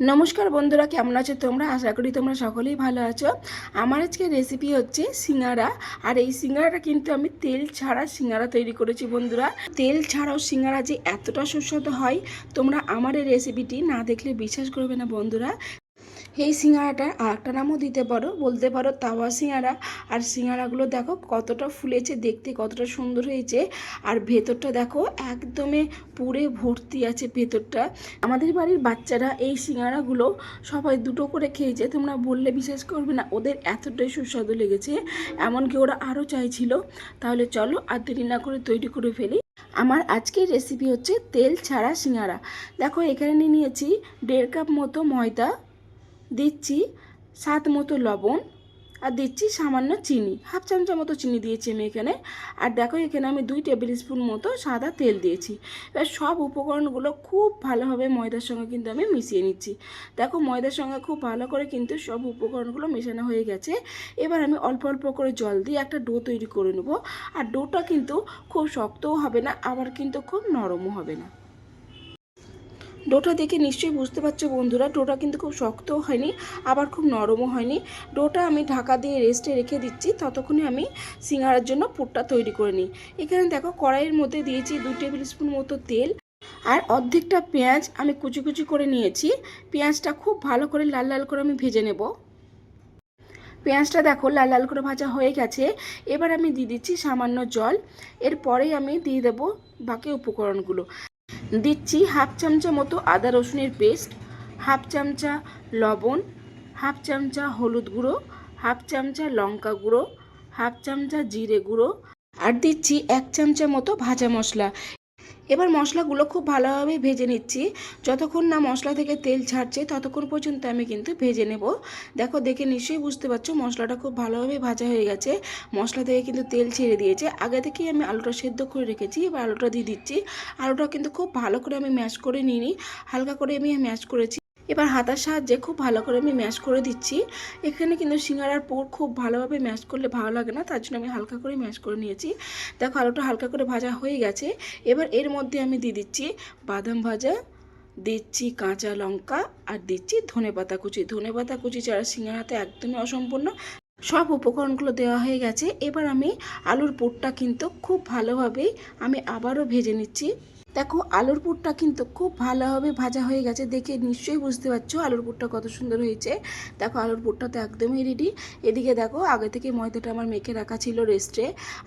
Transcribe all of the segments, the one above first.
নমস্কার বন্ধুরা, কেমন আছো তোমরা? আশা করি তোমরা সকলেই ভালো আছো। আমার আজকে রেসিপি হচ্ছে সিঙ্গারা, আর এই সিঙ্গারাটা কিন্তু আমি তেল ছাড়া সিঙ্গারা তৈরি করেছি বন্ধুরা। তেল ছাড়াও সিঙ্গারা যে এতটা সুস্বাদু হয়, তোমরা আমার এই রেসিপিটি না দেখলে বিশ্বাস করবে না বন্ধুরা। এই সিঙ্গারাটা আরেকটা নামও দিতে পারো, বলতে পারো তাওয়া সিঙ্গারা। আর সিঙ্গারাগুলো দেখো কতটা ফুলেছে দেখতে, কতটা সুন্দর হয়েছে। আর ভেতরটা দেখো একদমে পুরে ভর্তি আছে ভেতরটা। আমাদের বাড়ির বাচ্চারা এই সিঙ্গারাগুলো সবাই দুটো করে খেয়েছে, তোমরা বললে বিশ্বাস করবে না, ওদের এতটাই সুস্বাদু লেগেছে। এমনকি ওরা আরও চাইছিল। তাহলে চলো আর দেরি না করে তৈরি করে ফেলি। আমার আজকের রেসিপি হচ্ছে তেল ছাড়া সিঙ্গারা। দেখো এখানে নিয়েছি দেড় কাপ মতো ময়দা দিচ্ছি স্বাদ মতো লবণ আর দিচ্ছি সামান্য চিনি, হাফ চামচা মতো চিনি দিয়েছি আমি এখানে। আর দেখো এখানে আমি দুই টেবিল স্পুন মতো সাদা তেল দিয়েছি। এবার সব উপকরণগুলো খুব ভালোভাবে ময়দার সঙ্গে কিন্তু আমি মিশিয়ে নিচ্ছি। দেখো ময়দার সঙ্গে খুব ভালো করে কিন্তু সব উপকরণগুলো মেশানো হয়ে গেছে। এবার আমি অল্প অল্প করে জল দিয়ে একটা ডো তৈরি করে নেব। আর ডোটা কিন্তু খুব শক্তও হবে না, আবার কিন্তু খুব নরমও হবে না। ডোটা দেখে নিশ্চয়ই বুঝতে পারছ বন্ধুরা, ডোটা কিন্তু খুব শক্তও হয়নি, আবার খুব নরমও হয়নি। ডোটা আমি ঢাকা দিয়ে রেস্টে রেখে দিচ্ছি, ততক্ষণে আমি সিঙ্গারার জন্য পুরটা তৈরি করে নিই। এখানে দেখো কড়াইয়ের মধ্যে দিয়েছি দুই টেবিল স্পুন মতো তেল আর অর্ধেকটা পেঁয়াজ আমি কুচি কুচি করে নিয়েছি। পেঁয়াজটা খুব ভালো করে লাল লাল করে আমি ভেজে নেব। পেঁয়াজটা দেখো লাল লাল করে ভাজা হয়ে গেছে, এবার আমি দিয়ে দিচ্ছি সামান্য জল, এরপরেই আমি দিয়ে দেবো বাকি উপকরণগুলো। দিচ্ছি হাফ চামচা মতো আদা রসুনের পেস্ট, হাফ চামচা লবণ, হাফ চামচা হলুদ গুঁড়ো, হাফ চামচা লঙ্কা গুঁড়ো, হাফ চামচা জিরে গুঁড়ো, আর দিচ্ছি এক চামচা মতো ভাজা মশলা। এবার মশলাগুলো খুব ভালোভাবে ভেজে নিচ্ছি। যতক্ষণ না মশলা থেকে তেল ছাড়ছে, ততক্ষণ পর্যন্ত আমি কিন্তু ভেজে নেব। দেখো, দেখে নিশ্চয়ই বুঝতে পারছ, মশলাটা খুব ভালোভাবে ভাজা হয়ে গেছে। মশলা থেকে কিন্তু তেল ছেড়ে দিয়েছে। আগে থেকেই আমি আলুটা সেদ্ধ করে রেখেছি, এবার আলুটা দিয়ে দিচ্ছি। আলুটা কিন্তু খুব ভালো করে আমি ম্যাশ করে নিই হালকা করে আমি ম্যাশ করেছি। এবার হাতার সাহায্যে খুব ভালো করে আমি ম্যাশ করে দিচ্ছি। এখানে কিন্তু সিঙ্গারার পুর খুব ভালোভাবে ম্যাশ করলে ভালো লাগে না, তার জন্য আমি হালকা করে ম্যাশ করে নিয়েছি। দেখো আলুটা হালকা করে ভাজা হয়ে গেছে। এবার এর মধ্যে আমি দিয়ে দিচ্ছি বাদাম ভাজা, দিচ্ছি কাঁচা লঙ্কা আর দিচ্ছি ধনে পাতা কুচি। ধনে পাতা কুচি ছাড়া সিঙ্গারাতে একদমই অসম্পূর্ণ। সব উপকরণগুলো দেওয়া হয়ে গেছে। এবার আমি আলুর পুরটা কিন্তু খুব ভালোভাবেই আমি আবারও ভেজে নিচ্ছি। দেখো, আলুর পুরটা কিন্তু খুব ভালোভাবে ভাজা হয়ে গেছে। দেখে নিশ্চয়ই বুঝতে পারছ আলুর পুরটা কত সুন্দর হয়েছে। দেখো, আলুর পুরটা তো একদমই রেডি এদিকে দেখো, আগে থেকে ময়দাটা আমার মেখে রাখা ছিল রেস্টে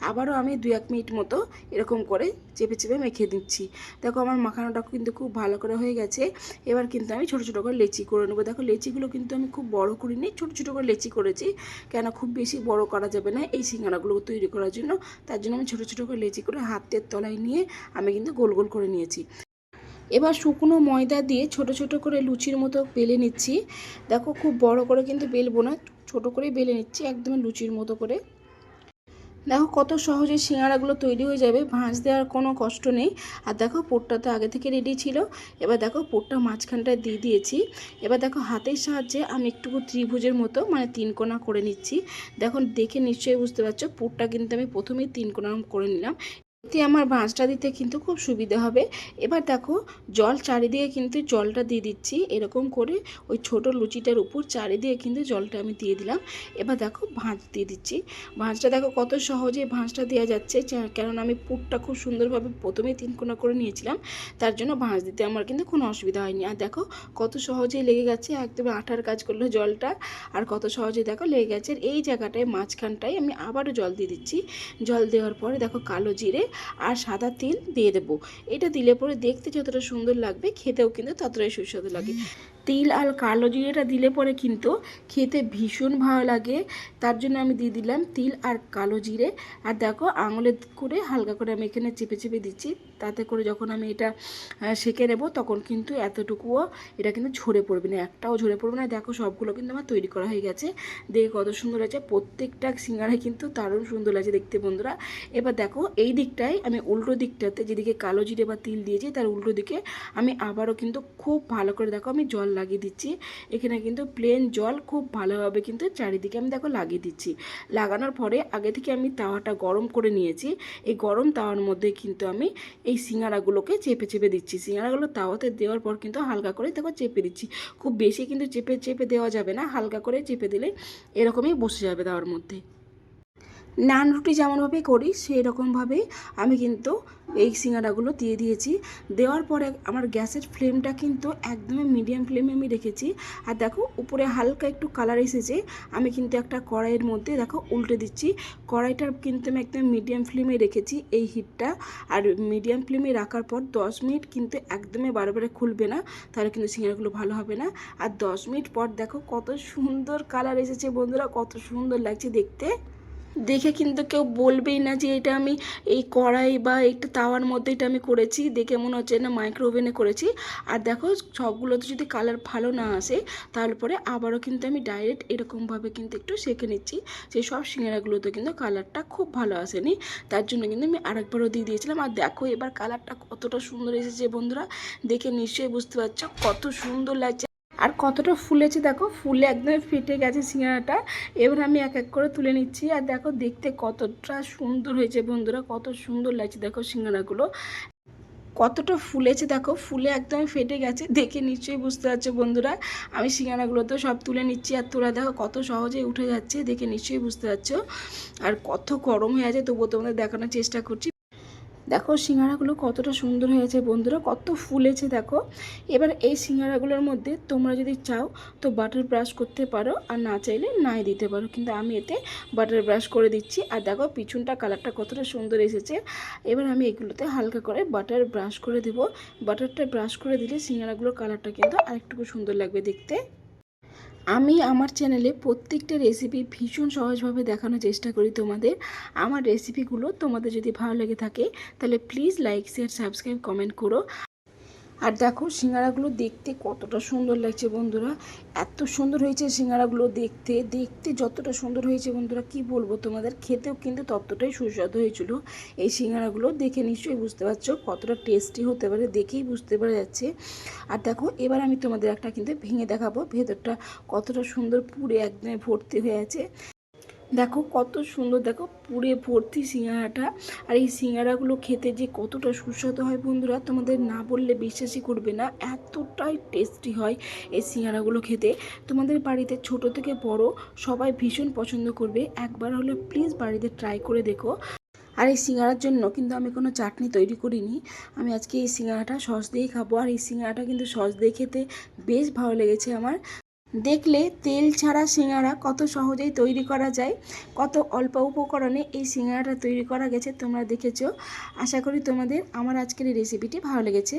আবারও আমি দু এক মিনিট মতো এরকম করে চেপে চেপে মেখে দিচ্ছি। দেখো, আমার মাখানোটা কিন্তু খুব ভালো করে হয়ে গেছে। এবার কিন্তু আমি ছোটো ছোটো করে লেচি করে নেব। দেখো, লেচিগুলো কিন্তু আমি খুব বড় করিনি, ছোটো ছোটো করে লেচি করেছি। কেন, খুব বেশি বড় করা যাবে না এই সিঙ্গারাগুলো তৈরি করার জন্য। তার জন্য আমি ছোটো ছোটো করে লেচি করে হাতের তলায় নিয়ে আমি কিন্তু গোল গোল করে নিয়েছি। এবার শুকনো ময়দা দিয়ে ছোট ছোট করে লুচির মতো বেলে নিচ্ছি। দেখো খুব বড় করে কিন্তু বেলবো না, ছোট করে বেলে নিচ্ছি একদম লুচির মতো করে। দেখো কত সহজে সিঙ্গারাগুলো তৈরি হয়ে যাবে, ভাঁজ দেওয়ার কোনো কষ্ট নেই। আর দেখো পোটটা তো আগে থেকে রেডি ছিল। এবার দেখো পোটটা মাঝখানটায় দিয়ে দিয়েছি। এবার দেখো হাতের সাহায্যে আমি একটুকু ত্রিভুজের মতো মানে তিন কোনা করে নিচ্ছি। দেখো দেখে নিশ্চয়ই বুঝতে পারছ, পোটটা কিন্তু আমি প্রথমেই তিন কোনা করে নিলাম। এতে আমার ভাঁজটা দিতে কিন্তু খুব সুবিধা হবে। এবার দেখো, জল চারিদিকে কিন্তু জলটা দিয়ে দিচ্ছি। এরকম করে ওই ছোট লুচিটার উপর চারিদিকে কিন্তু জলটা আমি দিয়ে দিলাম। এবার দেখো, ভাঁজ দিয়ে দিচ্ছি। ভাঁজটা দেখো কত সহজে ভাঁজটা দেওয়া যাচ্ছে। কেননা আমি পুরটা খুব সুন্দরভাবে প্রথমেই তিন কোনা করে নিয়েছিলাম। তার জন্য ভাঁজ দিতে আমার কিন্তু কোনো অসুবিধা হয়নি। আর দেখো, কত সহজেই লেগে গেছে। একদম আঠার কাজ করল জলটা। আর কত সহজে দেখো লেগে গেছে। এই জায়গাটায়, মাঝখানটায় আমি আবারও জল দিয়ে দিচ্ছি। জল দেওয়ার পরে দেখো, কালো জিরে আর সাদা তিল দিয়ে দেবো। এটা দিলে পরে দেখতে যতটা সুন্দর লাগবে, খেতেও কিন্তু ততটাই সুস্বাদু লাগে। তিল আর কালো জিরেটা দিলে পরে কিন্তু খেতে ভীষণ ভালো লাগে। তার জন্য আমি দিয়ে দিলাম তিল আর কালো জিরে। আর দেখো আঙুলে করে হালকা করে আমি এখানে চেপে চেপে দিচ্ছি। তাতে করে যখন আমি এটা সেঁকে নেব তখন কিন্তু এতটুকুও এটা কিন্তু ঝরে পড়বে না, একটাও ঝরে পড়বে না। দেখো সবগুলো কিন্তু আমার তৈরি করা হয়ে গেছে। দেখে কত সুন্দর আছে প্রত্যেকটা সিঙ্গারাই কিন্তু দারুণ সুন্দর লাগছে দেখতে বন্ধুরা। এবার দেখো এই দিকটায় আমি উল্টো দিকটাতে যেদিকে কালো জিরে বা তিল দিয়েছি, তার উল্টো দিকে আমি আবারও কিন্তু খুব ভালো করে দেখো আমি জল লাগিয়ে দিচ্ছি। এখানে কিন্তু প্লেন জল খুব ভালোভাবে কিন্তু চারিদিকে আমি দেখো লাগিয়ে দিচ্ছি। লাগানোর পরে আগে থেকে আমি তাওয়াটা গরম করে নিয়েছি। এই গরম তাওয়ার মধ্যে কিন্তু আমি এই সিঙ্গারাগুলোকে চেপে চেপে দিচ্ছি। সিঙ্গারাগুলো তাওয়াতে দেওয়ার পর কিন্তু হালকা করে দেখো চেপে দিচ্ছি। খুব বেশি কিন্তু চেপে চেপে দেওয়া যাবে না। হালকা করে চেপে দিলে এরকমই বসে যাবে তাওয়ার মধ্যে। নান রুটি যেমনভাবে করি সেই রকমভাবেই আমি কিন্তু এই সিঙ্গারাগুলো দিয়ে দিয়েছি। দেওয়ার পরে আমার গ্যাসের ফ্লেমটা কিন্তু একদমই মিডিয়াম ফ্লেমে আমি রেখেছি। আর দেখো, উপরে হালকা একটু কালার এসেছে। আমি কিন্তু একটা কড়াইয়ের মধ্যে দেখো উল্টে দিচ্ছি। কড়াইটার কিন্তু আমি একদম মিডিয়াম ফ্লেমে রেখেছি এই হিটটা। আর মিডিয়াম ফ্লেমে রাখার পর দশ মিনিট কিন্তু একদমই বারে বারে খুলবে না, তাহলে কিন্তু সিঙ্গারাগুলো ভালো হবে না। আর দশ মিনিট পর দেখো কত সুন্দর কালার এসেছে বন্ধুরা, কত সুন্দর লাগছে দেখতে। দেখে কিন্তু কেউ বলবেই না যে এটা আমি এই কড়াই বা একটা তাওয়ার মধ্যে এটা আমি করেছি। দেখে মনে হচ্ছে না মাইক্রো ওভেনে করেছি। আর দেখো, সবগুলোতে যদি কালার ভালো না আসে, তাহলে পরে আবারও কিন্তু আমি ডাইরেক্ট এরকমভাবে কিন্তু একটু সেঁকে নিচ্ছি। যে সব সিঙ্গারাগুলোতে কিন্তু কালারটা খুব ভালো আসেনি। তার জন্য কিন্তু আমি আরেকবারও দিয়ে দিয়েছিলাম। আর দেখো, এবার কালারটা কতটা সুন্দর এসেছে বন্ধুরা। দেখে নিশ্চয়ই বুঝতে পারছ কত সুন্দর লাগছে। আর কতটা ফুলেছে দেখো, ফুলে একদম ফেটে গেছে সিঙ্গারাটা। এবার আমি এক এক করে তুলে নিচ্ছি। আর দেখো দেখতে কতটা সুন্দর হয়েছে বন্ধুরা, কত সুন্দর লাগছে দেখো সিঙ্গারাগুলো। কতটা ফুলেছে দেখো, ফুলে একদম ফেটে গেছে। দেখে নিশ্চয়ই বুঝতে পারছ বন্ধুরা, আমি সিঙ্গারাগুলো তো সব তুলে নিচ্ছি। আর তোরা দেখো কত সহজেই উঠে যাচ্ছে, দেখে নিশ্চয়ই বুঝতে পারছ। আর কত গরম হয়ে আছে, তবুও তোমাদের দেখানোর চেষ্টা করছি। দেখো সিঙ্গারাগুলো কতটা সুন্দর হয়েছে বন্ধুরা, কত ফুলেছে দেখো। এবার এই সিঙ্গারাগুলোর মধ্যে তোমরা যদি চাও তো বাটার ব্রাশ করতে পারো, আর না চাইলে নাই দিতে পারো। কিন্তু আমি এতে বাটার ব্রাশ করে দিচ্ছি। আর দেখো পিছনটা কালারটা কতটা সুন্দর এসেছে। এবার আমি এগুলোতে হালকা করে বাটার ব্রাশ করে দেব। বাটারটা ব্রাশ করে দিলে সিঙ্গারাগুলোর কালারটা কিন্তু আরেকটুকু সুন্দর লাগবে দেখতে। আমি আমার চ্যানেলে প্রত্যেকটা রেসিপি ভীষণ সহজভাবে দেখানোর চেষ্টা করি তোমাদের। আমার রেসিপিগুলো তোমাদের যদি ভালো লেগে থাকে, তাহলে please like share subscribe comment করো। আর দেখো সিঙ্গারাগুলো দেখতে কতটা সুন্দর লাগছে বন্ধুরা। এত সুন্দর হয়েছে সিঙ্গারাগুলো দেখতে। দেখতে যতটা সুন্দর হয়েছে বন্ধুরা, কি বলব তোমাদের? খেতেও কিন্তু ততটাই সুস্বাদু হয়েছিল। এই সিঙ্গারাগুলো দেখে নিশ্চয়ই বুঝতে পারছ কতটা টেস্টি হতে পারে, দেখেই বুঝতে পারা যাচ্ছে। আর দেখো, এবার আমি তোমাদের একটা কিন্তু ভেঙে দেখাবো। ভেতরটা কতটা সুন্দর পুরে একদম ভর্তি হয়ে আছে। দেখো কত সুন্দর, দেখো পুরে ভর্তি সিঙ্গারাটা। আর এই সিঙ্গারাগুলো খেতে যে কতটা সুস্বাদু হয় বন্ধুরা, তোমাদের না বললে বিশ্বাসই করবে না, এতটাই টেস্টি হয় এই সিঙ্গারাগুলো খেতে। তোমাদের বাড়িতে ছোট থেকে বড় সবাই ভীষণ পছন্দ করবে, একবার হলে প্লিজ বাড়িতে ট্রাই করে দেখো। আর এই সিঙ্গারার জন্য কিন্তু আমি কোনো চাটনি তৈরি করিনি, আমি আজকে এই সিঙ্গারাটা সস দিয়েই খাব। আর এই সিঙ্গারাটা কিন্তু সস দিয়ে খেতে বেশ ভালো লেগেছে আমার। দেখলে তেল ছাড়া সিঙ্গারা কত সহজেই তৈরি করা যায়, কত অল্প উপকরণে এই সিঙ্গারাটা তৈরি করা গেছে তোমরা দেখেছ। আশা করি তোমাদের আমার আজকের এই রেসিপিটি ভালো লেগেছে।